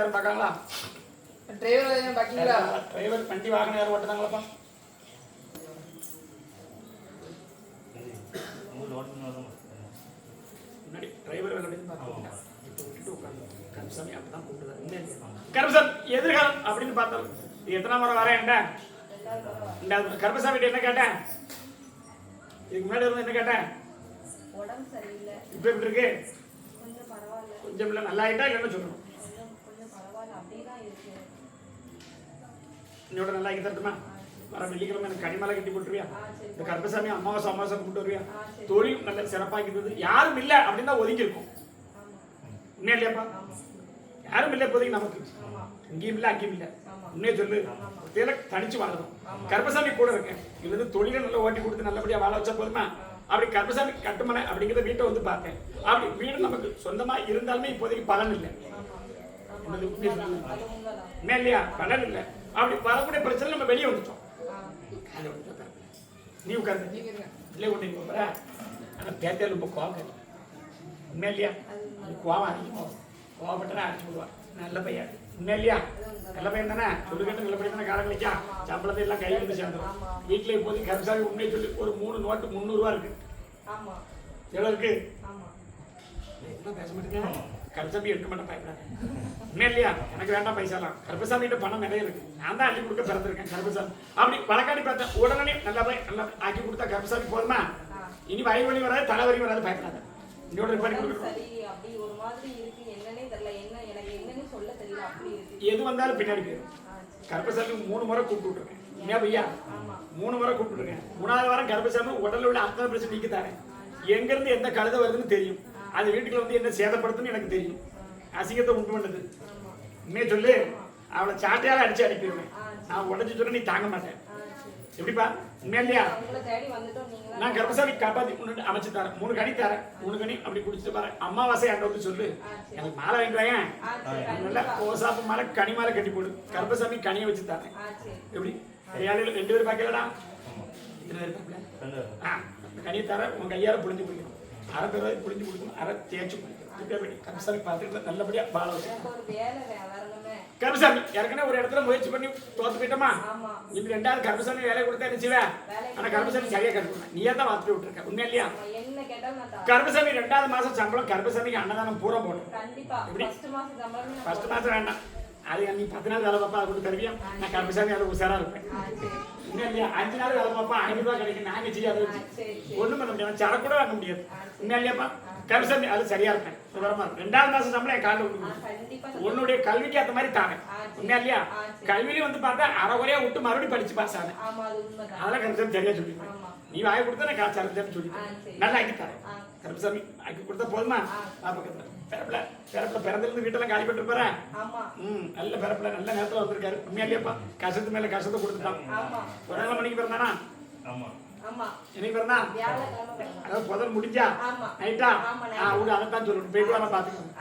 யாரும் பார்க்காங்களா? டிரைவர் எதுவும் பாக்கீங்களா டிரைவர் வண்டி வாகனம் யாரும் ஓட்டுதாங்களாப்பா முன்னாடி டிரைவர் வேலை பார்த்துருக்கேன் இப்போ விட்டுட்டு உட்காந்து கருமசாமி அப்பதான் கூப்பிடுறாரு கருமசாமி எதிர்காலம் அப்படின்னு பார்த்தோம் இது எத்தனை முறை என்ன? கேட்டேன்? இதுக்கு முன்னாடி இருந்து என்ன கேட்டேன்? இப்போ எப்படி இருக்கு? கொஞ்சம் பரவாயில்ல. கொஞ்சம் இல்லை நல்லா ஆயிட்டா இல்லைன்னு சொல்லணும் கொஞ்சம் கொஞ்சம் பரவாயில்ல அப்படியே தான் இருக்கு இன்னோட நல்லா ஆக்கி தரட்டுமா வர வெள்ளிக்கிழமை எனக்கு கனிமலை கட்டி போட்டுருவியா இந்த கருப்பசாமி அமாவாசை அமாவாசை கூப்பிட்டு வருவியா தொழில் நல்ல சிறப்பாக்கிட்டது யாரும் இல்லை அப்படின்னு தான் ஒதுங்கி இருக்கும் ஆமா உண்மையா இல்லையாப்பா யாரும் இல்லை இப்போதைக்கு நமக்கு இங்கேயும் இல்லை அங்கேயும் இல்லை உண்மையை சொல்லு தேல தனிச்சு வாழணும் கருப்பசாமி கூட இருக்கேன் இருந்து தொழிலை நல்லா ஓட்டி கொடுத்து நல்லபடியா வாழ வச்சா போதுமா அப்படி கருப்பசாமி கட்டுமனை அப்படிங்கிற வீட்டை வந்து பார்த்தேன் அப்படி வீடு நமக்கு சொந்தமா இருந்தாலுமே இப்போதைக்கு பலன் இல்லை என்னது உண்மையா இல்லையா பலன் இல்லை அப்படி வரக்கூடிய பிரச்சனை நம்ம வெளியே வந்துட்டோம். நீ உட்காந்து இல்லை ஒன்று போகிற ஆனால் பேத்தையில் ரொம்ப கோவம் உண்மையா இல்லையா? நீ கோவம் அதிகமாக கோவப்பட்டனா அடிச்சு விடுவான் நல்ல பையன் உண்மையா இல்லையா? நல்ல பையன் தானே? சொல்லுகிட்ட நல்ல பையன் தானே காலம் கழிச்சா சம்பளத்தை எல்லாம் கையில் வந்து சேர்ந்துடும். வீட்டில் இப்போதைக்கு கருசாமி உண்மையை சொல்லி ஒரு மூணு நோட்டு முந்நூறுரூவா இருக்கு. ஆமா. எவ்வளோ இருக்கு? ஆமா. என்ன பேச மாட்டேங்க? கருசாமி எடுக்க மாட்டேன் பயப்படாது. உண்மையா இல்லையா? எனக்கு வேண்டாம் பைசாலாம். கருப்பசாமி கிட்ட பணம் நிறைய இருக்கு. நான் தான் அள்ளி கொடுக்க பிறந்திருக்கேன் கருப்பசாமி. அப்படி வழக்காடி பார்த்தேன் உடனே நல்லா போய் நல்லா ஆக்கி கொடுத்தா கருப்பசாமி போதுமா? இனி வயல் வழி வராது தலை வலி வராது பயப்படாத. இன்னொரு பண்ணி எது வந்தாலும் பின்னாடி போயிடும் கருப்பசாமி மூணு முறை கூப்பிட்டு ஏன் பையா மூணு முறை கூப்பிட்டு இருக்கேன் மூணாவது வாரம் கருப்பசாமி உடல்ல உள்ள அத்தனை பிரச்சனை நீக்கி தரேன். எங்க இருந்து எந்த கழுதை வருதுன்னு தெரியும். அது வீட்டுக்குள்ள வந்து என்ன சேதப்படுத்துன்னு எனக்கு தெரியும். அசிங்கத்தை உண்டு பண்ணது. உண்மையை சொல்லு. அவளை சாட்டையால அடிச்சு அனுப்பிடுவேன். நான் உடஞ்சி சொல்ல நீ தாங்க மாட்டேன். எப்படிப்பா? உண்மையா இல்லையா? நான் கர்ப்பசாமி காப்பாத்தி கொண்டு அமைச்சு தரேன். மூணு கனி தரேன். மூணு கனி அப்படி குடிச்சிட்டு வரேன். அமாவாசை அண்ட வந்து சொல்லு. எனக்கு மாலை சரி நல்லா கோசாப்பு மாலை கனி மாலை கட்டி போடு. கர்ப்பசாமி கனியை வச்சு தரேன். எப்படி? கையாளில் ரெண்டு பேர் பார்க்கலடா? எத்தனை பேர் பார்க்கல? கனியை தர உன் கையால புளிஞ்சு குடிக்கணும் அரை பேர் புளிஞ்சு குடிக்கணும். அரை தேய்ச்சி குடிக்கணும். பார்த்துட்டு நல்லபடியா வாழ வச்சு கருப்பசாமி ஏற்கனவே ஒரு இடத்துல முயற்சி பண்ணி தோத்து போயிட்டோமா இது ரெண்டாவது கருப்பசாமி வேலை கொடுத்தா வேலை ஆனா கருப்பசாமி சரியா கட்டுக்கணும் நீயே தான் வாத்து விட்டுருக்க. உண்மையா இல்லையா. கருப்பசாமி ரெண்டாவது மாசம் சம்பளம் கருப்பசாமிக்கு அன்னதானம் பூரா போடும்? ஃபர்ஸ்ட் மாசம் வேண்டாம். அது நீ பத்து நாள் வேலை பார்ப்பா அது கொடுத்து தருவியா நான் கருப்பசாமி அதை உஷாரா இருப்பேன். சரி உண்மையா இல்லையா? அஞ்சு நாள் வேலை பார்ப்பா ஐநூறு ரூபாய் கிடைக்கும். நாங்க செய்ய அதை வச்சு. சரி சரி. ஒண்ணும் பண்ண முடியாது. சரக்கு கூட வாங்க முடியாது. உண்மையா இல்லையாப்பா? அது சரியா இருப்பேன் இருக்கும் ரெண்டாவது மாசம் சம்பளம் என் காலில் உன்னுடைய கல்விக்கு ஏத்த மாதிரி சரி. உண்மையா இல்லையா? சரி. கல்வியில வந்து பார்த்தா அரை குறையா விட்டு மறுபடியும் படிச்சு பாஸ் ஆனேன். அதெல்லாம் கருப்பசாமி சரியா சொல்லிடுவேன் நீ வாயை கொடுத்தா நான் காசு அரைச்சேன்னு சொல்லிட்டேன். ஆ, சரி. நல்லா ஆக்கி தரேன். கருப்பசாமி ஆக்கி கொடுத்தா போதுமா? பக்கத்துல. பிறப்புல பிறப்புல பிறந்திருந்து வீட்டெல்லாம் காலி பண்ணிட்டு போறேன். ஆமா. ம் நல்ல பிறப்புல நல்ல நேரத்துல வந்திருக்காரு. உண்மையா இல்லையாப்பா? கஷ்டத்து மேல கஷ்டத்தை கொடுத்துட்டான். ஆமா. ஒரு நாள் மணிக்கு பிறந்தானா? ஆமா. பிறந்தா. அதாவது புதன் முடிஞ்சா? ஆமா. நைட்டா? ஆ விடு அதைத்தான் சொல்லணும். போயிட்டு வர பாத்துக்கணும்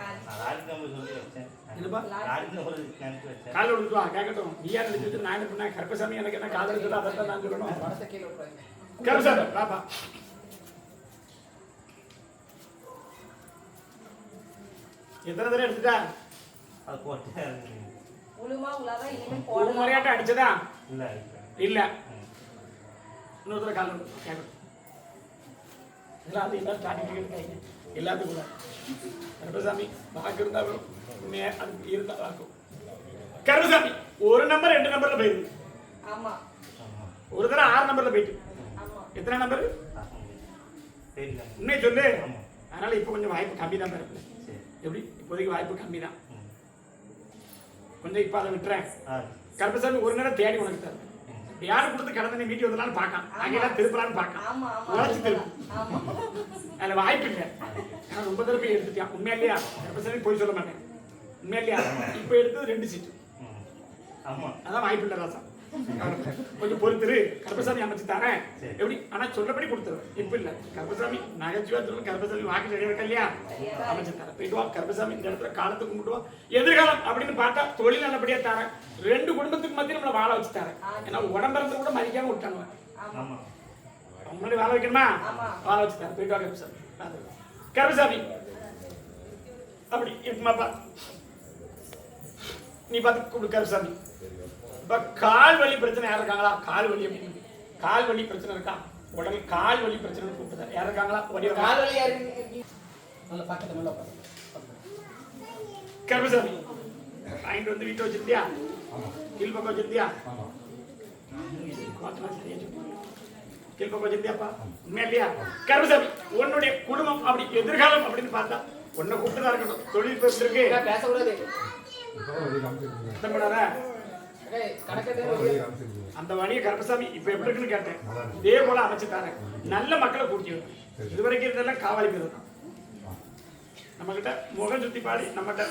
காலை விடுத்து வா கேட்கட்டும் நீயா நினைச்சிட்டு நான் என்ன பண்ணேன்? கருப்பசாமி எனக்கு என்ன காதல் சொல்லி அதைத்தான் நான் சொல்லணும். கருப்பசாமி பாப்பா தடவை கால் விடு கேட்கட்டும் எல்லாத்தையும் எல்லாரும் ஸ்டார்டிங் இருக்காங்க எல்லாத்துக்கும் கூட கருப்பசாமி வாக்கு இருந்தாலும் மே அது இருந்தா வாக்கும் கருப்பசாமி ஒரு நம்பர் ரெண்டு நம்பர்ல போயிருக்கு ஆமா ஒரு தடவை ஆறு நம்பர்ல போயிட்டு ஆமா எத்தனை நம்பர் தெரியல உண்மையை சொல்லு ஆமா. அதனால இப்போ கொஞ்சம் வாய்ப்பு கம்மி தான் பிறப்பு சரி எப்படி? இப்போதைக்கு வாய்ப்பு கம்மி தான். கொஞ்சம் இப்போ அதை விட்டுறேன். கருப்பசாமி ஒரு நேரம் தேடி உனக்கு தருவேன் யாரு கொடுத்து கடனை மீட்டி வந்தலான்னு பார்க்கான் அங்கெல்லாம் திருப்பலான்னு ஆமா உழைச்சி திருப்பு. ஆமா. அதில் வாய்ப்பு இல்லை. நான் ரொம்ப தடவை போய் எடுத்துட்டேன். உண்மையா இல்லையா? கருப்பசாமி போய் சொல்ல மாட்டேன். உண்மையா இல்லையா? இப்போ எடுத்தது ரெண்டு சீட்டு அதான் வாய்ப்பு இல்லை ராசா. கொஞ்சம் பொறுத்துரு கருப்பசாமி அமைச்சு தரேன். சரி. எப்படி? ஆனா சொல்லபடி கொடுத்துருவேன் இப்ப இல்ல. கருப்பசாமி நகைச்சுவா சொல்லணும். கருப்பசாமி வாக்கு சரியா இருக்கா இல்லையா? அமைச்சு தரேன். போயிட்டு வா. கருப்பசாமி இந்த இடத்துல காலத்தை கும்பிட்டு வா. எதிர்காலம் அப்படின்னு பார்த்தா தொழில் நல்லபடியா தரேன். ரெண்டு குடும்பத்துக்கு மத்தியும் நம்மளை வாழ வச்சு தரேன். ஏன்னா உடம்பிறந்து கூட மதிக்காம விட்டாங்க முன்னாடி வாழ வைக்கணுமா. வாழ வச்சு தரேன். போயிட்டு வா கருப்பசாமி. கருப்பசாமி. அப்படி இருக்குமாப்பா. நீ பார்த்து கூப்பிடு கருசாமி இப்ப கால் வலி பிரச்சனை யார் இருக்காங்களா? கால் வலி கால் வலி பிரச்சனை இருக்கா? உடல் கால் வலி பிரச்சனை கூப்பிட்டு யார் இருக்காங்களா? ஒரே ஒரு கால் வலியா இருக்கு? நல்லா பக்கத்துல நல்லா கருமசாமி. வாங்கிட்டு வந்து வீட்டை வச்சிருந்தியா? கீழ் பக்கம் வச்சிருந்தியா? கீழ் பக்கம் வச்சிருந்தியாப்பா? உண்மையா இல்லையா? கருமசாமி உன்னுடைய குடும்பம் அப்படி எதிர்காலம் அப்படின்னு பார்த்தா உன்னை கூப்பிட்டு தான் இருக்கணும். தொழில் பேசுறதுக்கு பேசக்கூடாது. அந்த வழியை கருப்பசாமி இப்ப எப்படி இருக்குன்னு கேட்டேன். இதே போல அமைச்சு தரேன் நல்ல மக்களை கூட்டி வைப்பேன் இதுவரைக்கும் இருந்தெல்லாம் காவாலி பேர் தான். நம்ம கிட்ட முகம் சுத்தி பாடி நம்மகிட்ட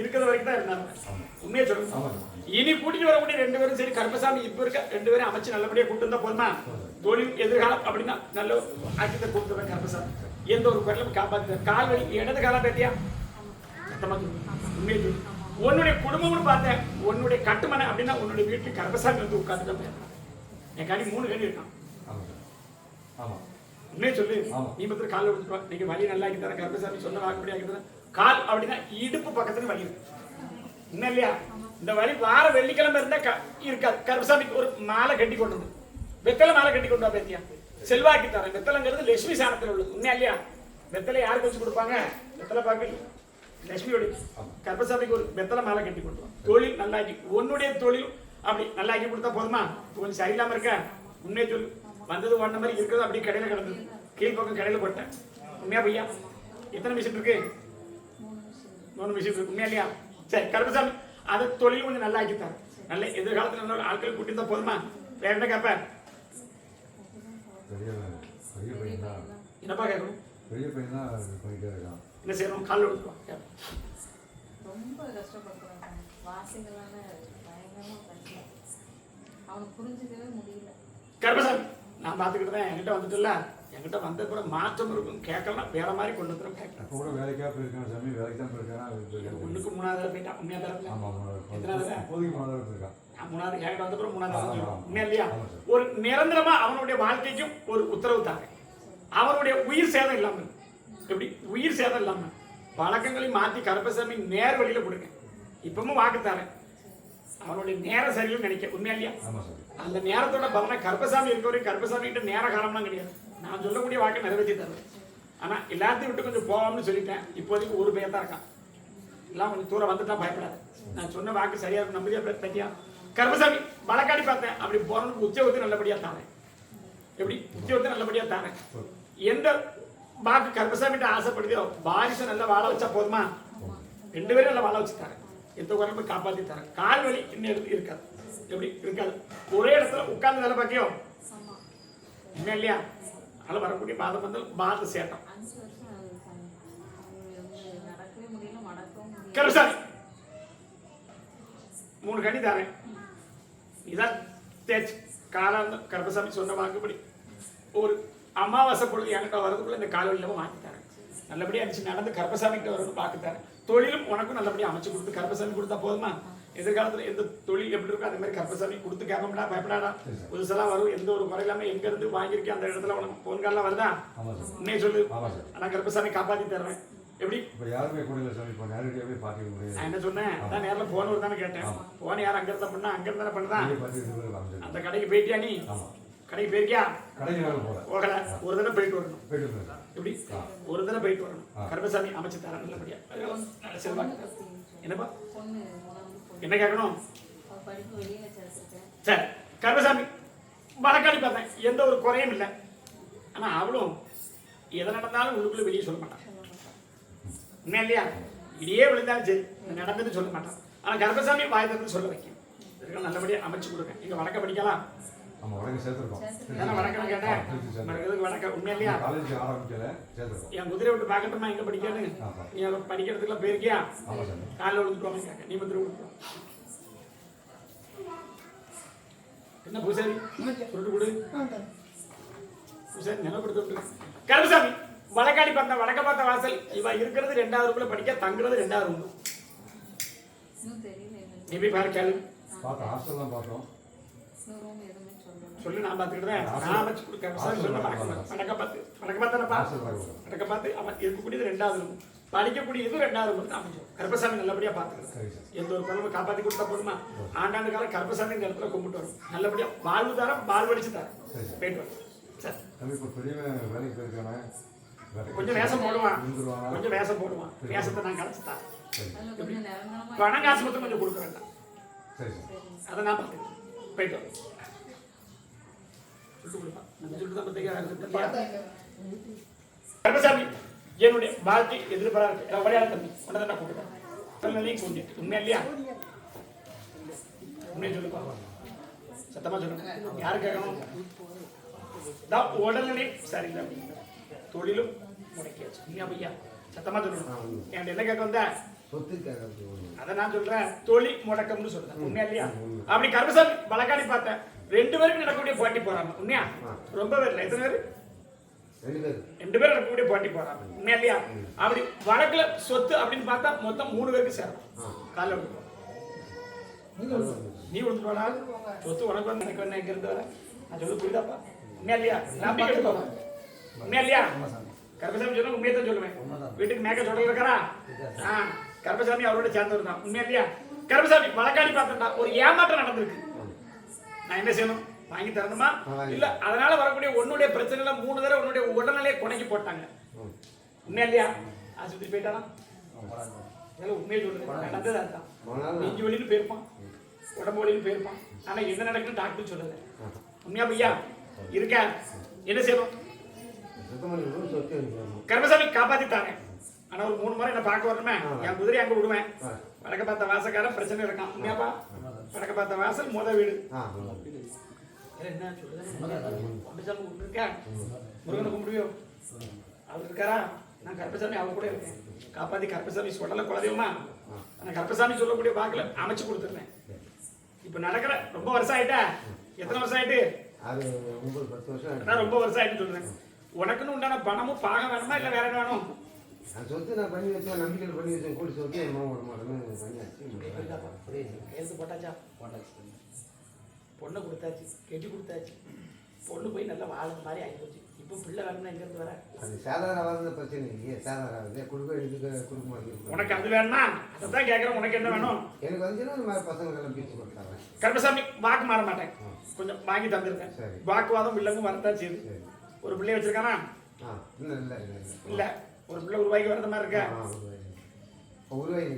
இருக்கிற வரைக்கும் தான் இருந்தாங்க. உண்மையை சொல்லுங்க. இனி கூட்டிட்டு வரக்கூடிய ரெண்டு பேரும் சரி கருப்பசாமி இப்ப இருக்க ரெண்டு பேரும் அமைச்சு நல்லபடியா கூட்டு வந்தா போதுமா? தொழில் எதிர்காலம் அப்படின்னா நல்ல ஆக்கியத்தை வரேன் கருப்பசாமி. எந்த ஒரு குரலும் காப்பாத்து கால் வலி இடது காலம் பேத்தியா? சத்தமா. உண்மையை. உன்னுடைய குடும்பம்னு பார்த்தேன் உன்னுடைய கட்டுமனை அப்படின்னா உன்னுடைய வீட்டுல கருப்பசாமி வந்து உட்கார்ந்துட்டு என் காடி மூணு கடி இருக்கான். உண்மையை சொல்லு. நீ பத்திரம் கால் விடுத்துருவா நீங்க வலி நல்லா ஆக்கி தரேன் சொன்ன வாக்குப்படி ஆக்கி தரேன் கால் அப்படின்னா இடுப்பு பக்கத்துல வலி இருக்கு. என்ன இல்லையா? இந்த வலி வார வெள்ளிக்கிழமை இருந்தா இருக்காது. கருப்பசாமிக்கு ஒரு மாலை கட்டி கொண்டு வந்து வெத்தலை மாலை கட்டி கொண்டு வா பேத்தியா. செல்வாக்கி தரேன். வெத்தலைங்கிறது லட்சுமி சாணத்தில் உள்ளது. உண்மையா இல்லையா? வெத்தலை யாருக்கு வச்சு கொடுப்பாங்க? வெத்தலை பாக்கு லட்சுமியோட கருப்பசாமிக்கு ஒரு வெத்தலை மாலை கட்டி வா தொழில் நல்லாக்கி உன்னுடைய தொழில் அப்படி நல்லாக்கி கொடுத்தா போதுமா? கொஞ்சம் சரியில்லாம இருக்க? உண்மையை சொல்லு வந்தது ஒன்ன மாதிரி இருக்கிறது அப்படியே கடையில கிடந்தது. கீழ்ப்பக்கம் கடையில போட்டேன். உண்மையா பையா எத்தனை மிஷின் இருக்கு? மூணு மிஷின் இருக்கு. உண்மையா இல்லையா? சரி கருப்பசாமி அது தொழில் கொஞ்சம் நல்லா ஆக்கித்தார் நல்ல எதிர்காலத்துல நல்ல ஆட்கள் கூட்டி இருந்தா போதுமா? வேற என்ன தான். என்னப்பா கேட்கணும்? பெரிய பையன் போயிட்டே இருக்கான். என்ன செய்யணும் காலில் விடுவோம் ரொம்ப கஷ்டப்படுறாங்க வாசிகளான புரிஞ்சுக்கவே முடியல. நான் பார்த்துக்கிட்டு தான் என்கிட்ட வந்துட்டுல என்கிட்ட வந்த கூட மாற்றம் இருக்கும். கேட்கலாம் வேற மாதிரி கொண்டு வந்துடும் கேட்கலாம். கூட வேலைக்காக போயிருக்கான் சாமி வேலைக்கு தான் போயிருக்கான் ஒண்ணுக்கு மூணாவது தடவை போயிட்டான் உண்மையா தடவை ஆமாம்? இப்போதைக்கு மூணாவது போயிருக்கான் நான் மூணாவது என்கிட்ட வந்த பிறகு மூணாவது. உண்மையா இல்லையா. ஒரு நிரந்தரமா அவனுடைய வாழ்க்கைக்கும் ஒரு உத்தரவு தாங்க. அவனுடைய உயிர் சேதம் இல்லாம எப்படி? உயிர் சேதம் இல்லாம. பழக்கங்களை மாத்தி கருப்பசாமி நேர் வழியில கொடுங்க. இப்பவும் வாக்கு தரேன். அவனுடைய நேரம் சரியில்லைன்னு நினைக்க உண்மையா இல்லையா? அந்த நேரத்தோட பலனை கருப்பசாமி இருக்க வரைக்கும் கருப்பசாமி கிட்ட நேர காலம்லாம் கிடையாது. நான் சொல்லக்கூடிய வாக்கை நிறைவேற்றி தருவேன். ஆனா எல்லாத்தையும் விட்டு கொஞ்சம் போவோம்னு சொல்லிட்டேன். இப்போதைக்கு ஒரு பையன் தான் இருக்கான். எல்லாம் கொஞ்சம் தூரம் வந்துட்டா பயப்படாது. நான் சொன்ன வாக்கு சரியா இருக்கும் நம்பிக்கையா பத்தியா? கருப்பசாமி வழக்காடி பார்த்தேன். அப்படி போறவனுக்கு உத்தியோகத்தை நல்லபடியா தாரேன். எப்படி? உத்தியோகத்தை நல்லபடியா தாரேன். எந்த வாக்கு கருப்பசாமிகிட்ட ஆசைப்படுதோ பாரிசை நல்லா வாழ வச்சா போதுமா ரெண்டு பேரும் நல்லா வாழ வச்சு தரேன் எந்த குறையும் காப்பாத்தி தரேன் கால் வலி இன்னும் இருக்காது எப்படி இருக்காது ஒரே இடத்துல உட்கார்ந்து வேலை பார்க்கியோ என்ன இல்லையா அதனால வரக்கூடிய பாதம் வந்து பாத சேட்டம் கருசாமி மூணு கனி தரேன் இதான் தேச்சு காலாந்த கருப்பசாமி சொன்ன வாக்குப்படி ஒரு அமாவாசை பொழுது என்கிட்ட வரதுக்குள்ள இந்த கால வழியில வாங்கி தரேன் நல்லபடியா இருந்துச்சு. நடந்து கருப்பசாமி கிட்ட வரணும் பார்க்க தரேன் தொழிலும் உனக்கும் நல்லபடியா அமைச்சு கொடுத்து கருப்பசாமி கொடுத்தா போதுமா? எதிர்காலத்துல எந்த தொழில் எப்படி இருக்கோ அதே மாதிரி கருப்பசாமி கொடுத்து கேட்போம்டா பயப்படாடா. புதுசெல்லாம் வரும். எந்த ஒரு குறை இல்லாம எங்க இருந்து வாங்கியிருக்கேன் அந்த இடத்துல உனக்கு போன் கால்லாம் வருதா? உண்மையை சொல்லு. ஆமாம் சார். ஆனா கருப்பசாமி காப்பாத்தி தருவேன் எப்படி? இப்போ யாருமே கூட இல்லை சாமி இப்போ நேரடியாக போய் பார்க்க முடியாது. நான் என்ன சொன்னேன்? அதான் நேரில் போன் ஒரு தானே கேட்டேன் போன் யார் அங்க இருந்தா பண்ணா? அங்க இருந்தா பண்ணுதா? வெளியே பார்த்து இது மாதிரி வாங்க அந்த கடைக்கு போயிட்டியா நீ? கடைக்கு போயிருக்கியா? போகல. ஒரு தடவை போயிட்டு வரணும். எப்படி? ஒரு தடவை போயிட்டு வரணும். ஆ. கருப்பசாமி அமைச்சு தரேன். நல்லபடியா நல்ல செல்வாக்கு என்னப்பா? பொண்ணு மூணாவது பொண்ணு. என்ன கேட்கணும்? சரி. கருப்பசாமி வழக்காடி பார்த்தேன். எந்த ஒரு குறையும் இல்லை. ஆனா அவளும் எதை நடந்தாலும் உள்ளுக்குள்ள வெளியே சொல்ல மாட்டான். உண்மையா இல்லையா? இடியே விழுந்தாலும் சரி நடந்ததுன்னு சொல்ல மாட்டான். ஆனா கருப்பசாமி வாய் திறந்து சொல்ல வைக்கும். இதெல்லாம் நல்லபடியா அமைச்சு கொடுங்க. நீங்க வழக்க படிக்கலாம். ஆமாம் வடக்கு சேர்த்துருக்கோம். தானே வணக்கம் கேட்டேன். வணக்கத்துக்கு வணக்கம் உண்மையா இல்லையா காலேஜ் ஆரம்பிக்கல சேர்த்துருக்கோம். என் குதிரை விட்டு பார்க்கட்டுமா? எங்க படிக்கன்னு? ஆமா. நீ அதை படிக்கிறதுக்குலாம் போயிருக்கியா? காலைல விழுந்துட்டு நீ விழுந்து என்ன பூசாரி? சுருட்டு கொடு. பூசாரி நில கொடுத்து கருமசாமி வழக்காடி பார்த்த வடக்க பார்த்த வாசல். இவ இருக்கிறது ரெண்டாவது ரூம்ல படிக்க தங்குறது ரெண்டாவது ரூம். நீ போய் பாரு கேளு. ஹாஸ்டல் தான் பார்த்தோம். சொல்லு நான் பார்த்துக்கிட்டேன் நான் அமைச்சு கொடுக்க கருமசாமி சொல்லு வடக்க பார்த்து. வடக்க பார்த்து. வடக்க பார்த்தனப்பா வடக்க பார்த்து. அவன் இருக்கக்கூடியது ரெண்டாவது ரூம். படிக்கக்கூடிய இது ரெண்டாவது மட்டும் அமைஞ்சோம் கருப்பசாமி நல்லபடியா பார்த்துக்கலாம் சரி சார். எந்த ஒரு குழம்பு காப்பாத்தி கொடுத்தா போதுமா? ஆண்டாண்டு காலம் கருப்பசாமி இந்த இடத்துல கும்பிட்டு வரும் நல்லபடியா வாழ்வு தரம் வாழ்வடிச்சு தரம் சரி சார். போயிட்டு வரும் சார். வேலைக்கு போயிருக்கானே? கொஞ்சம் வேஷம் போடுவான். கொஞ்சம் வேஷம் போடுவான். வேஷத்தை நான் கலைச்சு தரேன். சரி. அதுல கொஞ்சம் நிரந்தரமா பணம் காசு மட்டும் கொஞ்சம் கொடுக்க வேண்டாம். சரி சார். அதை நான் பார்த்துக்கிறேன். போயிட்டு கருப்பசாமி என்னுடைய வாழ்க்கை எதிர்பார்க்க விளையாட தம்பி. உடனே நான் கூப்பிட்டேன் கூட்டிட்டு உண்மையா இல்லையா? உண்மையை சொல்லுப்பா சத்தமா சொல்லுங்க யாரு கேட்கணும்? தான் உடல்நிலை சரியில்லை தொழிலும் முடக்கியாச்சு. நீங்க ஐயா சத்தமா சொல்லணும் என்ன கேட்க வந்த? அதை நான் சொல்றேன். தொழில் முடக்கம்னு சொல்றேன். உண்மையா இல்லையா? அப்படி கருமசாமி வழக்காடி பார்த்தேன். ரெண்டு பேருக்கு நடக்கக்கூடிய போட்டி போறாங்க. உண்மையா? ரொம்ப பேர் இல்லை. எத்தனை பேர்? ரெண்டு பேரும் நடக்கக்கூடிய போட்டி போறாங்க. உண்மையா இல்லையா? அப்படி வழக்குல சொத்து அப்படின்னு பார்த்தா மொத்தம் மூணு பேருக்கு சேரும். காலைல விடுவோம் நீ விழுந்துருவாடா சொத்து உனக்கு வந்து எனக்கு வந்து எங்க இருந்து வர. நான் சொல்ல புரியுதாப்பா? உண்மையா இல்லையா? நம்பிக்கை எடுத்துக்கோ உண்மையா இல்லையா? கருப்பசாமி சொன்னா உண்மையை தான் சொல்லுவேன். வீட்டுக்கு மேக்க சொல்ல இருக்கிறா கருப்பசாமி அவரோட சேர்ந்தவர் தான். உண்மையா இல்லையா? கருப்பசாமி வழக்காடி பார்த்தா ஒரு ஏமாற்றம் நடந்திருக்கு. நான் என்ன செய்யணும்? வாங்கி தரணுமா? இல்ல. அதனால வரக்கூடிய உன்னுடைய பிரச்சனைல மூணு தடவை உன்னுடைய உடல்நிலையை குணைக்கி போட்டாங்க. உண்மையா இல்லையா? ஆஸ்பத்திரி போயிட்டானா? உண்மையை சொல்றேன். நடந்தது அதுதான் நெஞ்சு வலின்னு போயிருப்பான். உடம்பு வலின்னு போயிருப்பான். ஆனா என்ன நடக்குன்னு டாக்டர் சொல்லல. உண்மையா பையா? இருக்க? என்ன செய்யணும்? கர்மசாமி காப்பாத்திட்டாங்க ஆனா ஒரு மூணு முறை என்ன பார்க்க வரணுமே. என் குதிரை அங்க விடுவேன். வடக்க பார்த்த வாசக்காரன் பிரச்சனை இருக்கான். உண்மையாப்பா? வடக்க பார்த்த வாசல் முத வீடு. என்ன சொல்லுங்க கருப்பசாமி இருக்கா முருகனை கும்பிடுவியோ? அவர் இருக்காரா? நான் கருப்பசாமி அவர் கூட இருக்கேன். காப்பாத்தி கருப்பசாமி சொல்லல குலதெய்வமா நான் கருப்பசாமி சொல்லக்கூடிய வாக்குல அமைச்சு கொடுத்துருந்தேன். இப்ப நடக்கிற ரொம்ப வருஷம் ஆயிட்டா? எத்தனை வருஷம் ஆயிட்டு? ரொம்ப வருஷம் ஆயிட்டு சொல்றேன். உனக்குன்னு உண்டான பணமும் பாகம் வேணுமா? இல்ல வேற வேணும்? நான் சொத்து நான் பண்ணி வச்சேன் நம்பிக்கையில் பண்ணி வச்சேன் கூடி சொத்து என் மாமா விட மாட்டேன்னு பண்ணியாச்சு. கையெழுத்து போட்டாச்சா? பொண்ணை கொடுத்தாச்சு கெட்டி கொடுத்தாச்சு. பொண்ணு போய் நல்லா வாழற மாதிரி ஆகிப்போச்சு இப்போ பிள்ளை வேணும்னா எங்க இருந்து வர? அது சாதாரண வாழ்ந்த பிரச்சனை. இல்லையே சாதாரண ஆகுது. குடும்ப எடுத்துக்க கொடுக்க மாட்டேங்குது உனக்கு அது வேணுமா? அதான் கேட்கறேன் உனக்கு என்ன வேணும்? எனக்கு வந்துச்சுன்னா இந்த மாதிரி பசங்க எல்லாம் பிரிச்சு கொடுத்தாங்க கருப்பசாமி வாக்கு மாற மாட்டேன். கொஞ்சம் வாங்கி தந்திருக்கேன். சரி. வாக்குவாதம் வில்லங்கும் வரத்தான் செய்யுது. சரி. ஒரு பிள்ளை வச்சிருக்கானா? இல்லை இல்லை இல்லை. இல்ல. ஒரு பிள்ளை உருவாக்கி வரத மாதிரி இருக்க? உருவாகி.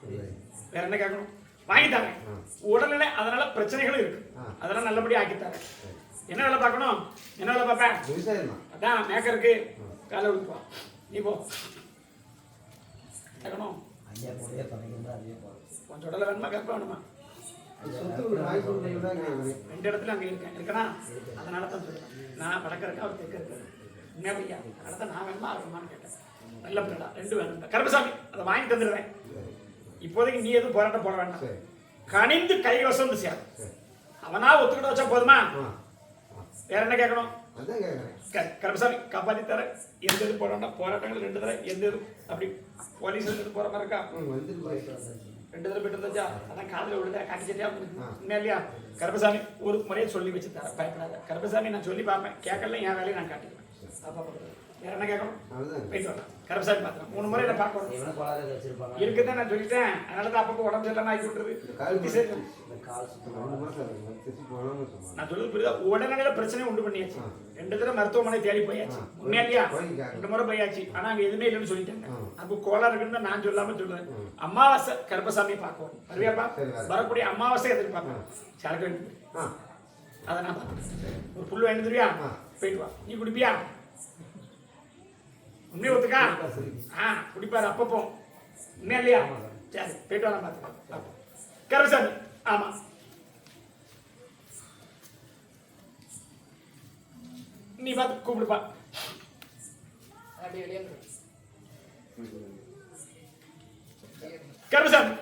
சொல்லுவேன். வேற என்ன கேட்கணும்? வாங்கி தரேன். ஆ. உடல்நிலை அதனால பிரச்சனைகளும் இருக்கு. அதெல்லாம் நல்லபடியா ஆக்கி தரேன். என்ன வேலை பார்க்கணும்? என்ன வேலை பார்ப்பேன்? அதான் மேக்கருக்கு காலை விடுப்பா நீ போ. கேட்கணும்? கொஞ்சம் உடலை வேணுமா? கற்ப வேணுமா? ரெண்டு இடத்துல அங்கே இருக்கேன். இருக்கனா? அதனால தான் சொல்றேன். நான் வடக்க இருக்கேன் அவர் தெற்க இருக்காரு அதனால தான் நான் வேணுமா இருக்கணுமான்னு கேட்டேன். நல்ல பிள்ளை ரெண்டு வேணும். கருப்பசாமி அதை வாங்கி தந்துடுவேன் இப்போதைக்கு நீ எதுவும் போராட்டம் போட வேண்டாம். கனிந்து கை வசந்து சேரும். சரி. அவனா ஒத்துக்கிட்ட வச்சா போதுமா? வேற என்ன கேட்கணும்? அதான் கேட்குறேன். க- கருப்பசாமி காப்பாத்தி தர எந்த இது போட வேண்டாம். போராட்டங்கள் ரெண்டு தடவை எந்த இது? அப்படி போலீஸ் எடுத்து போற மாதிரி இருக்கா? ரெண்டு தடவை போயிட்டு வந்தாச்சா அதான் காதுல விழுதா காட்டிச்சிட்டியா. உண்மையா இல்லையா? கருப்பசாமி ஒரு முறையை சொல்லி வச்சு தர பயப்படாத. கருப்பசாமி நான் சொல்லி பார்ப்பேன். கேட்கல என் வேலையை நான் காட்டிக்குவேன். வேற என்ன கேட்கணும்? போயிட்டு வரலாம் மூணு முறை பார்க்கணும் வச்சிருப்பாங்க இருக்குதான் நான் சொல்லிட்டேன். அதனால தான் அப்பப்போ உடம்பு சரியில்லாம ஆகி சொன்னாங்க. நான் சொல்றது புரியுதா? உடனடியில பிரச்சனை உண்டு பண்ணியாச்சு. ரெண்டு தடவை மருத்துவமனை தேடி போயாச்சு. உண்மையா. ரெண்டு முறை போயாச்சு. ஆனா அங்க எதுவுமே இல்லைன்னு சொல்லிட்டாங்க. அப்போ கோளாறு இருக்குன்னு நான் சொல்லாம சொல்றேன். அமாவாசை கருப்பசாமி பார்க்கணும். வருவியாப்பா. வரக்கூடிய அமாவாசை எதிர்பார்ப்பேன் சரக்கு அதை நான் பார்த்துக்கிறேன். ஒரு புல் வேணும் தெரியா ஆ. போயிட்டு வா. நீ குடிப்பியா? உண்மையை ஒத்துக்கா? ஆ குடிப்பாரு. அப்பப்போ உண்மையா இல்லையா? சரி போயிட்டு வரலாம் பார்த்துக்கலாம் கருப்பசாமி. ஆமா. நீ பார்த்து கூப்பிடுப்பா. கருமசாமி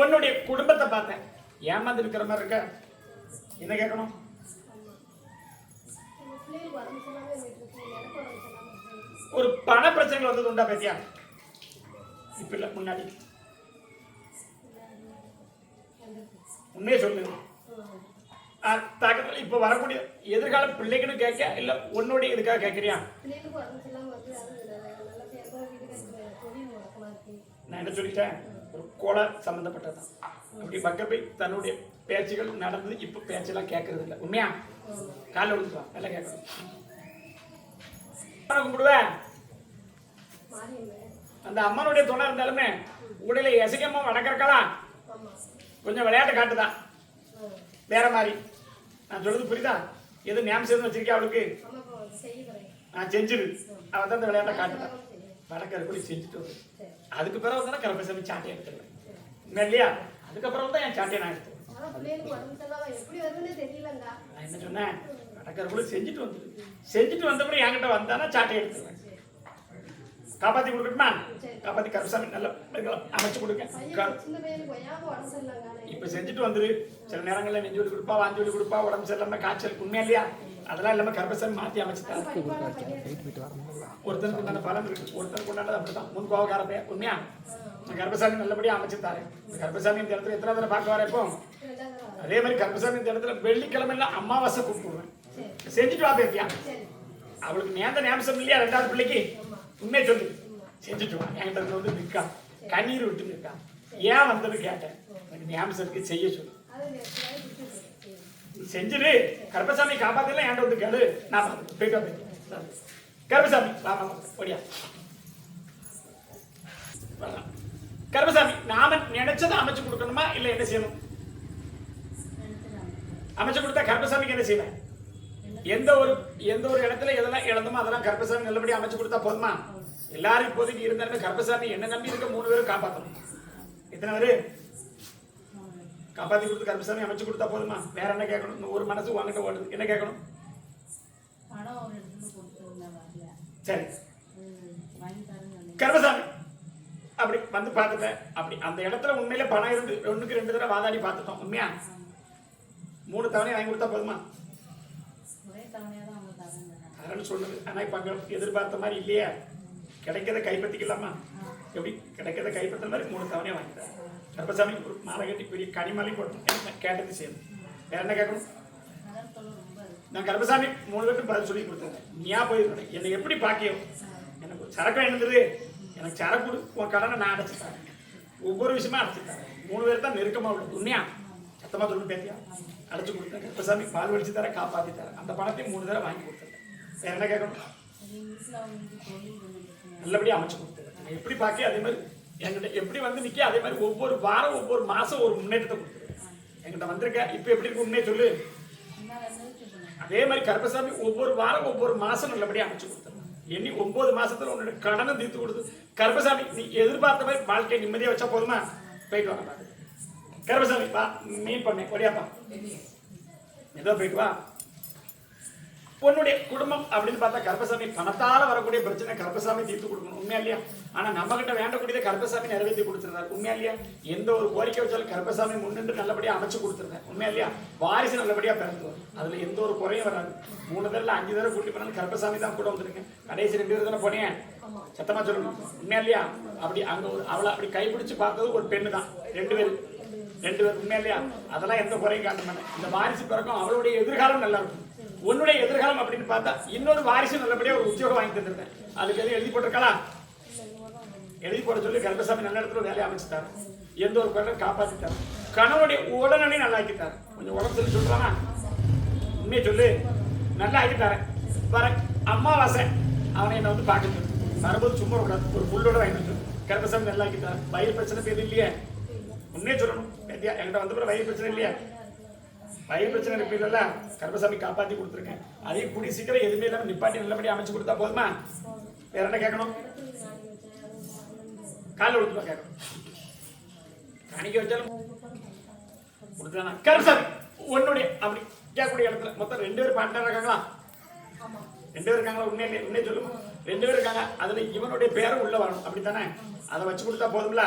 உன்னுடைய குடும்பத்தை பார்த்தேன். ஏமாந்து இருக்கிற மாதிரி இருக்க. என்ன கேட்கணும்? ஒரு பண பிரச்சனைகள் வந்தது உண்டா பேசியா? இப்ப இல்ல முன்னாடி. உண்மையை சொல்லுங்க. தாக்கத்தில் இப்போ வரக்கூடிய எதிர்கால பிள்ளைகளும் கேட்க இல்லை உன்னுடைய இதுக்காக கேட்குறியா? நான் என்ன சொல்லிட்டேன்? ஒரு கோல சம்மந்தப்பட்டதான் அப்படி பக்கப்பை தன்னுடைய பேச்சுகள் நடந்தது இப்போ பேச்செல்லாம் கேட்கறது இல்லை உண்மையா? காலைல விழுந்துவா நல்லா கேட்கணும் கும்பிடுவேன் அந்த அம்மனுடைய துணை இருந்தாலுமே உடல எசைக்கம்மா வடக்கறக்கலாம் கொஞ்சம் விளையாட்டு காட்டுதான் வேற மாதிரி. நான் சொல்றது புரியுதா? எது ஞாபகம் சேர்ந்து வச்சிருக்கா அவளுக்கு? நான் செஞ்சிரு. அவன் தான் இந்த விளையாட்டை காட்டுதான் வடக்கரை கூட செஞ்சுட்டு அதுக்கு பிறகு தானே கரப்பசாமி சாட்டை எடுத்துருவேன். இல்லையா? அதுக்கப்புறம் தான் என் சாட்டையை நான் எடுத்துருவேன். நான் என்ன சொன்னேன்? செஞ்சுட்டு வந்துரு செஞ்சுட்டு வந்தப்பறம் என்கிட்ட வந்தானா சாட்டை எடுத்துருவேன். காப்பாத்தி கொடுக்கட்டுமா? காப்பாத்தி கருப்பசாமி நல்லா அமைச்சு கொடுங்க. இப்ப செஞ்சுட்டு வந்துரு. சில நேரங்கள்ல நெஞ்சு வலி கொடுப்பா வாந்தி வலி கொடுப்பா உடம்பு சரியில்லாம காய்ச்சல் உண்மையா இல்லையா? அதெல்லாம் இல்லாம கர்ப்பசாமி மாத்தி அமைச்சு தரேன். ஒருத்தனுக்கு உண்டான பலன் இருக்கு. ஒருத்தனுக்கு உண்டானது அப்படிதான் முன் கோவக்கார பையன் உண்மையா? கர்ப்பசாமி நல்லபடியா அமைச்சு தரேன் இந்த கர்ப்பசாமி இந்த இடத்துல எத்தனை தடவை பார்க்க வரேன் இப்போ? அதே மாதிரி கர்ப்பசாமி இந்த இடத்துல வெள்ளிக்கிழமை எல்லாம் அமாவாசை கூப்பிடுவேன் செஞ்சுட்டு வா பேத்தியா. அவளுக்கு நேர்ந்த ஞாபகம் இல்லையா ரெண்டாவது பிள்ளைக்கு? உண்மையை சொல்லு. செஞ்சுட்டு வா. என்கிட்ட வந்து நிற்கா கண்ணீர் விட்டு நிற்கா ஏன் வந்தது கேட்டேன். எனக்கு ஞாபகம் இருக்கு செய்ய சொல்லு. செஞ்சிரு. கர்ப்பசாமி நாள் காப்பாத்தல என்கிட்ட வந்து கேளு. நான் பார்த்து போயிட்டு வா, போயிட்டு வரலாம். கருப்பசாமி நாம நினைச்சதை அமைச்சு கொடுக்கணுமா? இல்ல என்ன செய்யணும்? அமைச்சு கொடுத்தா கருப்பசாமிக்கு என்ன செய்வேன் எந்த ஒரு எந்த ஒரு இடத்துல எதெல்லாம் இழந்தோமோ அதெல்லாம் கருப்பசாமி நல்லபடியா அமைச்சு கொடுத்தா போதுமா? எல்லாரும் இப்போதைக்கு இருந்தாலுமே கருப்பசாமி என்ன நம்பி இருக்க மூணு பேரும் காப்பாற்றணும் எத்தனை பேரு? காப்பாத்தி கொடுத்து கருப்பசாமி அமைச்சு கொடுத்தா போதுமா? வேற என்ன கேட்கணும்? ஒரு மனசு வாங்கிட்ட ஓடுது. என்ன கேட்கணும்? சரி. கருப்பசாமி அப்படி வந்து பார்த்துட்டேன் அப்படி அந்த இடத்துல உண்மையில பணம் இருந்து ஒண்ணுக்கு ரெண்டு தடவை வாதாடி பார்த்துட்டோம். உண்மையா? மூணு தவணை வாங்கி கொடுத்தா போதுமா? அதனால சொல்லுது ஆனா இப்ப அங்க எதிர்பார்த்த மாதிரி இல்லையா. கிடைக்கிறத கைப்பற்றிக்கலாமா? எப்படி? கிடைக்கிறத கைப்பற்ற மாதிரி மூணு தவணையை வாங்கிட்டேன் கருப்பசாமி ஒரு மாலை கட்டி பெரிய கனிமலை போட்டு கேட்டது செய்யணும் வேற என்ன கேட்கணும். நான் கருப்பசாமி மூணு பேருக்கும் பதில் சொல்லி கொடுத்தேன் நீயா போயிருந்தேன் என்னை எப்படி பாக்கியம்? எனக்கு ஒரு சரக்கு எழுந்தது எனக்கு சரக்கு கொடு உன் கடனை நான் அடைச்சு தரேன். ஒவ்வொரு விஷயமா அடைச்சு தரேன். மூணு பேர் தான் நெருக்கமாக உள்ளது. உண்மையா சத்தமாக சொல்லு பேத்தியா? அடைச்சி கொடுத்தேன். கருப்பசாமி பால் வடிச்சு தரேன் காப்பாற்றி தரேன். அந்த பணத்தையும் மூணு தடவை வாங்கி கொடுத்துருக்கேன். வேற என்ன கேட்கணும்? நல்லபடியாக அமைச்சு கொடுத்துருக்கேன். நான் எப்படி பார்க்க அதே மாதிரி என்கிட்ட எப்படி வந்து நிற்க அதே மாதிரி ஒவ்வொரு வாரம் ஒவ்வொரு மாதம் ஒரு முன்னேற்றத்தை கொடுத்துருக்கேன். என்கிட்ட வந்திருக்க இப்போ எப்படி இருக்கு உண்மையை சொல்லு. அதே மாதிரி கருப்பசாமி ஒவ்வொரு வாரம் ஒவ்வொரு மாதம் நல்லபடியாக அமைச்சு கொடுத்துருக்கேன். எண்ணி ஒன்பது மாசத்துல உன்னோட கடனை தீர்த்து கொடுத்து கருப்பசாமி நீ எதிர்பார்த்த மாதிரி வாழ்க்கையை நிம்மதியா வச்சா போதுமா போயிட்டு வாங்க கருப்பசாமி வா மீன் பண்ணேன் ஒடியாப்பா ஏதோ போயிட்டு வா உன்னுடைய குடும்பம் அப்படின்னு பார்த்தா கருப்பசாமி பணத்தால வரக்கூடிய பிரச்சனை கருப்பசாமி தீர்த்து கொடுக்கணும். உண்மையா இல்லையா? ஆனா நம்ம கிட்ட வேண்டக்கூடியதை கருப்பசாமி நிறைவேற்றி கொடுத்துருந்தார். உண்மையா இல்லையா? எந்த ஒரு கோரிக்கை வச்சாலும் கருப்பசாமி முன்னின்று நல்லபடியா அமைச்சு கொடுத்துருந்தேன் உண்மையா இல்லையா? வாரிசு நல்லபடியா பிறந்துவார். அதில் அதுல எந்த ஒரு குறையும் வராது. மூணு தடவை அஞ்சு தடவை கூட்டி போனாலும் கருப்பசாமி தான் கூட வந்துருங்க. கடைசி ரெண்டு பேர் தானே போனேன் சத்தமா சொல்லணும். உண்மையா இல்லையா? அப்படி அங்க ஒரு அவளை அப்படி கைப்பிடிச்சு பார்த்தது ஒரு பெண்ணு தான். ரெண்டு பேரும் ரெண்டு பேர். உண்மையா இல்லையா? அதெல்லாம் எந்த குறையும் காட்ட மாட்டேன். இந்த வாரிசு பிறக்கும் அவளுடைய எதிர்காலம் நல்லா இருக்கும். உன்னுடைய எதிர்காலம் அப்படின்னு பார்த்தா இன்னொரு வாரிசு நல்லபடியா ஒரு உத்தியோகம் வாங்கி தந்திருந்தேன். அதுக்கு எதுவும் எழுதி போட்டிருக்கலாம் எழுதி போட சொல்லி கருப்பசாமி நல்ல இடத்துல வேலையை அமைச்சுட்டாரு. எந்த ஒரு குறையும் காப்பாத்திட்டாரு. கணவனுடைய உடனே நல்லா ஆக்கிட்டாரு. கொஞ்சம் உடம்பு சொல்லி சொல்றானா? உண்மையை சொல்லு. நல்லா ஆக்கிட்டாரேன் வர அம்மாவாசை. அவனை என்ன வந்து பார்க்க சொல்லு. வரும்போது சும்மா விடாது. ஒரு புல்லோட வாங்கிட்டு சொல்லு. கருப்பசாமி நல்லா ஆக்கிட்டாரு. வயிறு பிரச்சனை பேர் இல்லையே? உண்மையை சொல்லணும். என்கிட்ட வந்த பிறகு வயிறு பிரச்சனை இல்லையா? வயிறு பிரச்சனை இருப்பீங்கல்ல கருப்பசாமி காப்பாத்தி கொடுத்துருக்கேன். அதையும் கூடி சீக்கிரம் எதுவுமே இல்லாம நிப்பாட்டி நல்லபடியா அமைச்சு கொடுத்தா போதுமா? வேற என்ன கேட்கணும்? காலைல விழுந்து கேட்கணும். காணிக்க வச்சாலும் கொடுத்தானா கருப்பசாமி உன்னுடைய அப்படி கேட்கக்கூடிய இடத்துல மொத்தம் ரெண்டு பேர் பாண்டா இருக்காங்களா? ரெண்டு பேர் இருக்காங்களா? உண்மையிலே உண்மையை சொல்லுங்க. ரெண்டு பேர் இருக்காங்க. அதுல இவனுடைய பேரும் உள்ள வரணும். அப்படித்தானே? அதை வச்சு கொடுத்தா போதும்ல?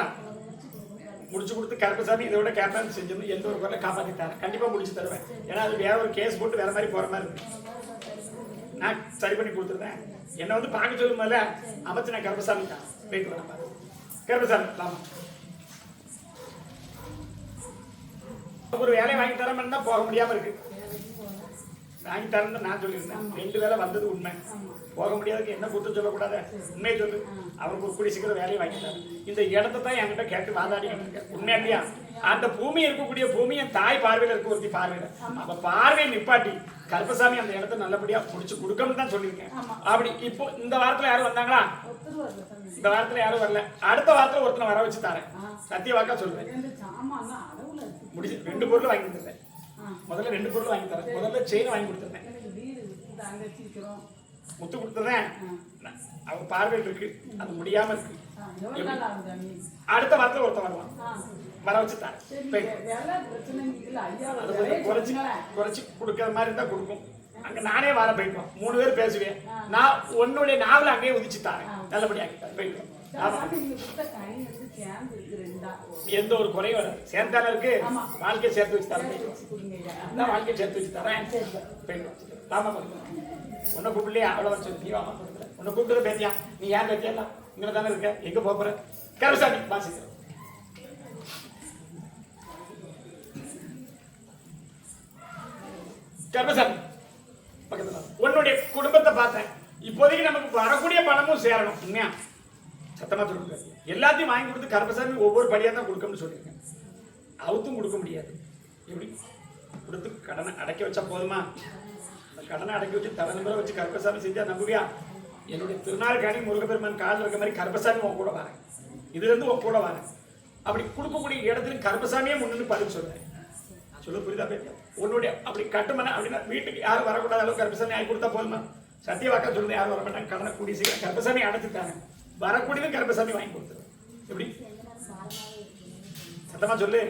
முடிச்சு கொடுத்து கருப்பசாமி இதை விட கேப்டன் செஞ்சிருந்து எந்த ஒரு குறையும் காப்பாற்றி தரேன் கண்டிப்பாக முடிச்சு தருவேன். ஏன்னா அது வேற ஒரு கேஸ் போட்டு வேற மாதிரி போற மாதிரி இருக்கு. நான் சரி பண்ணி கொடுத்துருந்தேன் என்னை வந்து பார்க்க சொல்லும் போதுல அமைச்சு நான் கருப்பசாமி தான். வெயிட் பண்ண கருப்பசாமி ஒரு வேலையை வாங்கி தரேன் தான் போக முடியாம இருக்கு. வாங்கி தரேன்னு நான் சொல்லியிருந்தேன். ரெண்டு வேலை வந்தது உண்மை. போக முடியாதுக்கு என்ன குத்தம் சொல்லக்கூடாது? உண்மையை சொல்லு. அவருக்கு ஒரு கூடிய சீக்கிரம் வேலையை வாங்கி தரேன். இந்த இடத்த தான் என்கிட்ட கேட்டு வாதாடிக்கிட்டு இருக்கேன் உண்மையா இல்லையா? அந்த பூமி இருக்கக்கூடிய பூமி என் தாய் பார்வையில இருக்க ஒருத்தி பார்வையில. அப்ப பார்வையை நிப்பாட்டி கருப்பசாமி அந்த இடத்த நல்லபடியா முடிச்சு கொடுக்கணும்னு தான் சொல்லியிருக்கேன். அப்படி இப்போ இந்த வாரத்துல யாரும் வந்தாங்களா? இந்த வாரத்துல யாரும் வரல. அடுத்த வாரத்துல ஒருத்தனை வர வச்சு தரேன். சொல்றேன். சாமான்லாம் அளவுல இருக்கு. முடிச்சு ரெண்டு பொருள் வாங்கி தந்துடுறேன் ஆ. முதல்ல ரெண்டு பொருள் வாங்கி தரேன். முதல்ல செயின் வாங்கி கொடுத்துருந்தேன் முத்து கொடுத்துறேன் அவ பார்வையில் இருக்கு. அது முடியாம இருக்கு. அடுத்த வாரத்துல ஒருத்தன் வருவான். வர வச்சு தரேன். குறைச்சு போய். குறைச்சி குறைச்சி கொடுக்கற மாதிரி இருந்தா கொடுக்கும். அங்க நானே வர போயிட்டோம் மூணு பேர் பேசுவேன். நான் உன்னுடைய நாவல அங்கேயே உதிச்சு தாரேன். நல்லபடியாக போயிட்டோம் எந்த ஒரு குறையும் வராது. சேர்ந்தாலும் இருக்கு ஆமா. வாழ்க்கையை சேர்த்து வச்சு தரேன் வாழ்க்கையை சேர்த்து வச்சு தரேன். வாமா கொடுக்குறேன் உன்னை கூப்பிடலையா அவ்வளோ வச்சு நீ வாமா உன்னை கூப்பிட்டு பேத்தியா நீ ஏன் பேத்தியா இங்கே தானே இருக்க. எங்க போற? கருசாமி வாசிக்கிறேன் கர்மசாமி பக்கத்துல. உன்னுடைய குடும்பத்தை பார்த்தேன். இப்போதைக்கு நமக்கு வரக்கூடிய பணமும் சேரணும். உண்மையா? சத்தமா சொல்லுங்க. எல்லாத்தையும் வாங்கி கொடுத்து கருப்பசாமி ஒவ்வொரு படியா தான் கொடுக்கணும்னு சொல்லியிருக்கேன். அவுத்தும் கொடுக்க முடியாது. எப்படி? கொடுத்து கடனை அடைக்க வச்சா போதுமா? அந்த கடனை அடக்கி வச்சு தலைநம்பரை வச்சு கருப்பசாமி செஞ்சா நம்புவியா? என்னுடைய திருநாள் முருகப்பெருமான் காலில் இருக்க மாதிரி கருப்பசாமி உன் கூட வரேன். இதுல இருந்து உன் கூட வரேன். அப்படி கொடுக்கக்கூடிய இடத்துல கருப்பசாமியே முன்னு பதில் சொல்றேன் சொல்ல புரியுதா பேட்டியா உன்னுடைய அப்படி கட்டுமன அப்படின்னா வீட்டுக்கு யாரும் வரக்கூடாத அளவுக்கு கருப்பசாமி ஆகி கொடுத்தா போதுமா? சத்தியவாக்கா சொல்லுது யாரும் வர மாட்டாங்க கடனை கூடி சீக்கிரம் கருப்பசாமி அடைச்சிட்டாங்க. வரக்கூடியது கருப்பசாமி வாங்கி கொடுத்துருவேன் எப்படி? சத்தமா சொல்லு.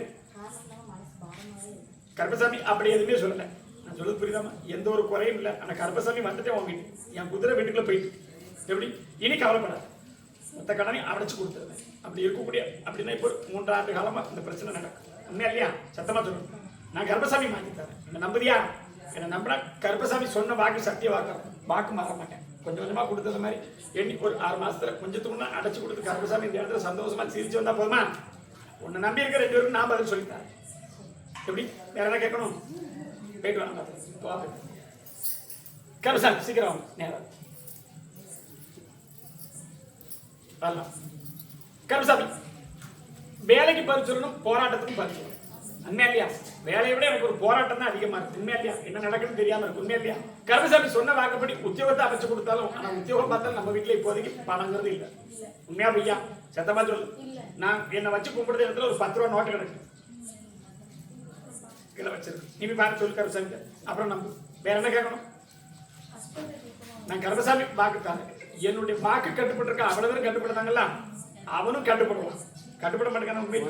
கருப்பசாமி அப்படி எதுவுமே சொல்லல. நான் சொல்றது புரியுதாமா எந்த ஒரு குறையும் இல்லை. ஆனா கருப்பசாமி வந்துட்டே உன் வீட்டு என் குதிரை வீட்டுக்குள்ள போயிட்டு. எப்படி? இனி கவலைப்படாது. மொத்த கடனை அடைச்சு கொடுத்துருவேன். அப்படி இருக்கக்கூடிய அப்படின்னா இப்போ மூன்றாண்டு காலமா இந்த பிரச்சனை நடக்கும். உண்மையா இல்லையா? சத்தமா சொல்லணும் நான் கருப்பசாமி மாற்றி தரேன். என்ன நம்புதியா? என்ன நம்பினா கருப்பசாமி சொன்ன வாக்கு சத்திய வாக்கு. வாக்கு மாற மாட்டேன். கொஞ்சம் கொஞ்சமா கொடுத்தது மாதிரி. எண்ணி ஒரு ஆறு மாசத்துல கொஞ்சத்துக்குன்னா அடைச்சு கொடுத்து கருப்பசாமி இந்த இடத்துல சந்தோஷமா சிரிச்சு வந்தால் போதுமா? உன்னை நம்பி இருக்க ரெண்டு பேரும் நான் பதில் சொல்லித்தரேன். எப்படி? வேற என்ன கேட்கணும்? போயிட்டு வாங்க வா கருப்பசாமி சீக்கிரம் நேரம் வரலாம். கருப்பசாமி வேலைக்கு பதில் சொல்லணும் போராட்டத்துக்கும் பதில் சொல்லணும். உண்மையா இல்லையா வேலையை விட எனக்கு ஒரு போராட்டம் தான் அதிகமா இருக்கு. உண்மையா இல்லையா என்ன நடக்குன்னு தெரியாம இருக்கு. உண்மையா இல்லையா கருமசாமி சொன்ன வாக்குப்படி உத்தியோகத்தை அமைச்சு கொடுத்தாலும் ஆனா உத்தியோகம் பார்த்தாலும் நம்ம வீட்டுல இப்போதைக்கு பணங்கிறது இல்ல. உண்மையா பையா சத்தமா சொல்லு. நான் என்னை வச்சு கும்பிடுற இடத்துல ஒரு பத்து ரூபா நோட்டு கிடக்கு. கீழே வச்சிருக்கு. நீ போய் பார்த்து சொல்லு கருமசாமி அப்புறம் நம்பு. வேற என்ன கேட்கணும்? நான் கருமசாமி வாக்கு தாங்க என்னுடைய வாக்கு கட்டுப்பட்டு இருக்க அவ்வளவு பேரும் கட்டுப்படுத்தாங்கல்ல? அவனும் கட்டுப்படுவான். கட்டுப்பட மாட்டேங்கான உண்மை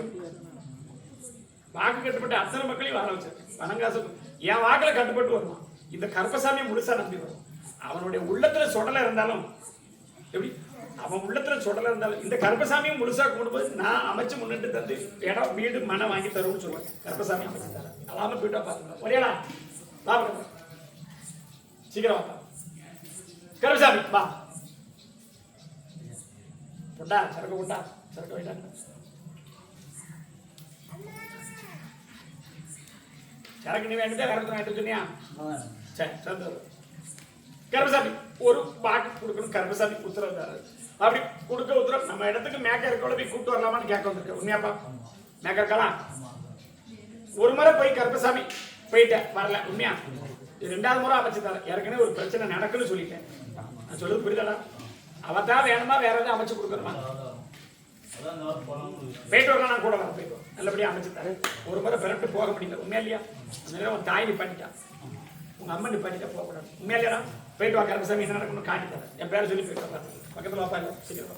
வாக்கு கட்டுப்பட்டு அத்தனை மக்களையும் வாழ வச்சிருக்கேன் பணங்காசு என் வாக்குல கட்டுப்பட்டு வருவான். இந்த கருப்பசாமி முழுசா நம்பி வரும். அவனுடைய உள்ளத்துல சொடலை இருந்தாலும் எப்படி? அவன் உள்ளத்துல சொடல இருந்தாலும் இந்த கருப்பசாமியும் முழுசா கூடும்போது நான் அமைச்சு முன்னிட்டு தந்து இடம் வீடு மனை வாங்கி தரும்னு சொல்லுவேன் கருப்பசாமி. அமைச்சு தரேன் அதாம போயிட்டா பாத்துக்கலாம் ஒரேடா வா. சீக்கிரம் கருப்பசாமி வா. கொண்டா சரக்கு கொண்டா சரக்கு வைட்டாங்க நீ வேண்டியதா ஒருத்தர் வாங்கிட்டு சொன்னியா சரி சந்தோஷம். கருப்பசாமி ஒரு பாக்கு கொடுக்கணும் கருப்பசாமி உத்தரவு அப்படி கொடுக்க உத்தரவு நம்ம இடத்துக்கு மேக்க இருக்கோட போய் கூப்பிட்டு வரலாமான்னு கேட்க வந்திருக்க உண்மையாப்பா? மேக்க இருக்கலாம் ஒரு முறை போய் கருப்பசாமி போயிட்டேன் வரல. உண்மையா? ரெண்டாவது முறை அமைச்சு தரேன் ஏற்கனவே ஒரு பிரச்சனை நடக்குன்னு சொல்லிட்டேன். நான் சொல்றது புரியுதாடா அவன் தான் வேணுமா வேற எதாவது அமைச்சு கொடுக்கணுமா? போயிட்டு வரலாம் கூட வர போயிட்டு வரேன். நல்லபடியா அமைச்சு தரேன். ஒரு முறை பிறட்டு போக முடியல உண்மையா இல்லையா? அந்த நேரம் உன் தாய் பண்ணிட்டான் உங்க அம்மா நிப்பாட்டிட்டா போகக்கூடாது. உண்மையா இல்லையா? போயிட்டு வா கருப்பசாமி என்ன நடக்கணும் காட்டி தரேன் என் பேரை சொல்லி போயிட்டு வா பக்கத்தில் வாப்பா இல்லை சரி வா.